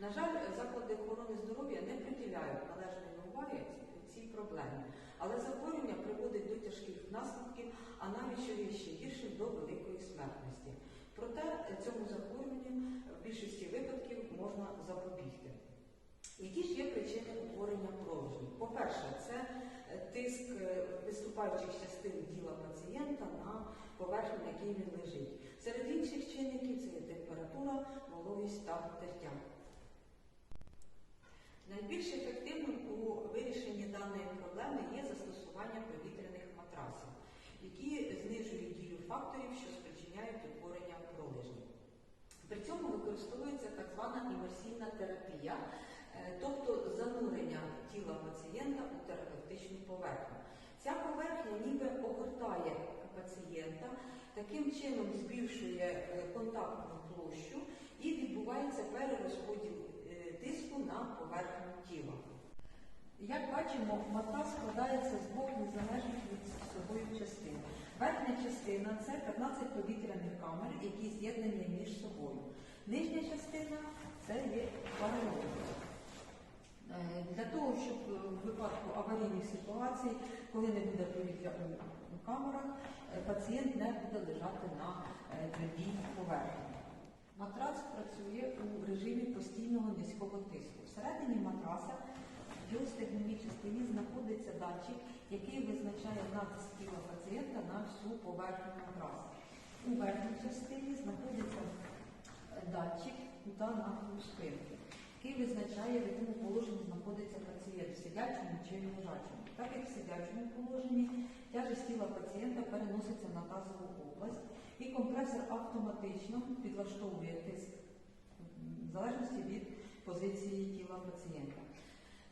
На жаль, заклади охорони здоров'я не приділяють належної уваги цій проблемі, але захворювання приводить до тяжких наслідків, а навіть що ще гіршим до великої смертності. Проте цьому захворюванню в більшості випадків можна запобігти. Які ж є причини утворення пролежнів? По-перше, це е, тиск е, виступаючих частин тіла пацієнта на поверхню, на якій він лежить. Серед інших чинників це є температура, вологість та тертя. Найбільш ефективним у вирішенні даної проблеми є застосування повітряних матрасів, які знижують дію факторів, що спричиняють утворення пролежнів. При цьому використовується так звана імерсійна терапія, е, тобто занурення тіла пацієнта у терапевтичну поверхню. Ця поверхня ніби огортає пацієнта, таким чином збільшує е, контактну площу і відбувається перерозподіл е, тиску на поверхню тіла. Як бачимо, матрас складається з двох незалежних від собою частин. Верхня частина це 15 повітряних камер, які з'єднані між собою. Нижня частина це є паралельна. Е, Для того, щоб е, в випадку аварійних ситуацій, коли не буде повітря у камерах, е, пацієнт не буде лежати на твердій поверхні. Матрас працює у режимі постійного низького тиску. Всередині матраса в його стегновій частині знаходиться датчик, який визначає натиск тіла пацієнта на всю поверхню матраса. У верхній частині знаходиться датчик кута нахилу спинки, який визначає, в якому положенні знаходиться пацієнт, в сидячому чи лежачому. Так як в сидячому положенні тяжесть тіла пацієнта переноситься на тазову область, і компресор автоматично підлаштовує тиск залежності від позиції тіла пацієнта.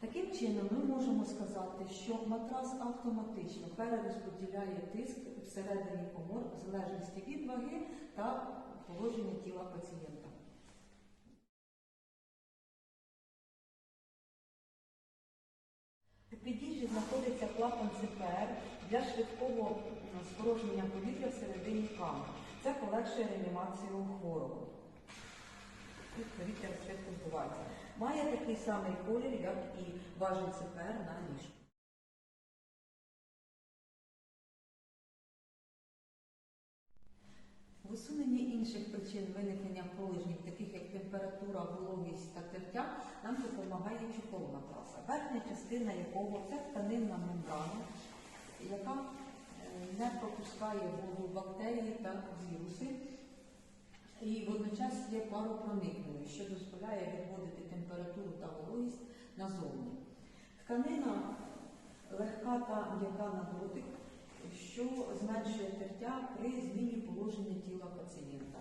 Таким чином, ми можемо сказати, що матрас автоматично перерозподіляє тиск всередині комор в залежності від ваги та положення тіла пацієнта. У підіжжі знаходиться клапан ЦПР для швидкого спорожнення повітря всередині камери. Це полегшує реанімацію хворого. Швидко збувається. Має такий самий колір, як і важіль ЦПР на ліжку. В усуненні інших причин виникнення пролежнів, таких як температура, вологість та тертя, нам допомагає чохол матраса, верхня частина якого це тканинна мембрана, яка е, не пропускає воду бактерії та віруси, і водночас є паропроникною, що дозволяє відводити температуру та вологість назовні. Тканина легка та м'яка на дотик, що зменшує тертя при зміні положення тіла пацієнта.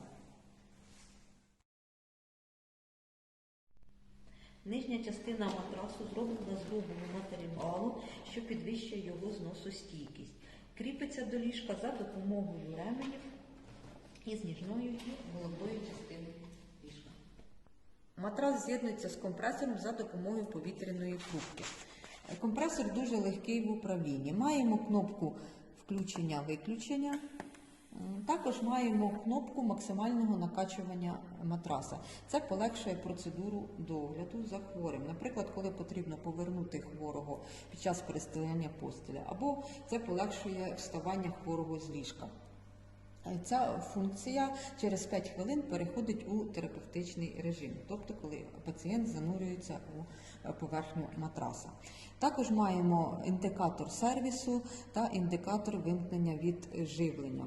Нижня частина матрасу зроблена з грубого матеріалу, що підвищує його зносостійкість. Кріпиться до ліжка за допомогою ременів із ніжною і молодою частиною ліжка. Матрас з'єднується з компресором за допомогою повітряної трубки. Компресор дуже легкий в управлінні. Маємо кнопку включення-виключення. Також маємо кнопку максимального накачування матраса. Це полегшує процедуру догляду за хворим. Наприклад, коли потрібно повернути хворого під час перестелення постеля, або це полегшує вставання хворого з ліжка. Ця функція через 5 хвилин переходить у терапевтичний режим, тобто коли пацієнт занурюється у е, поверхню матраса. Також маємо індикатор сервісу та індикатор вимкнення від живлення.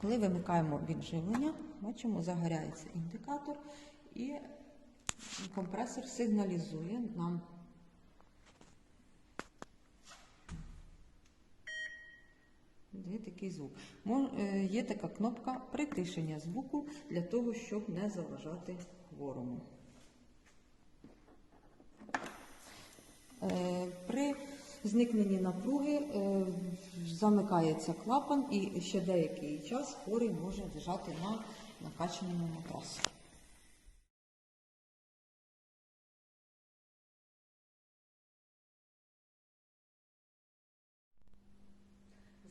Коли вимикаємо від живлення, бачимо, загоряється індикатор і компресор сигналізує нам Є такий звук. Е, Є така кнопка притишення звуку для того, щоб не заважати хворому. Е, При зникненні напруги е, замикається клапан і ще деякий час хворий може лежати на накачаному матрасі.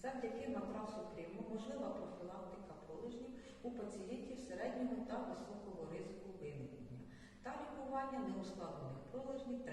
Завдяки матрасу Криму можлива профілактика полежнів у пацієнтів середнього та високого ризику виникнення. Та лікування неускладнених пролежнів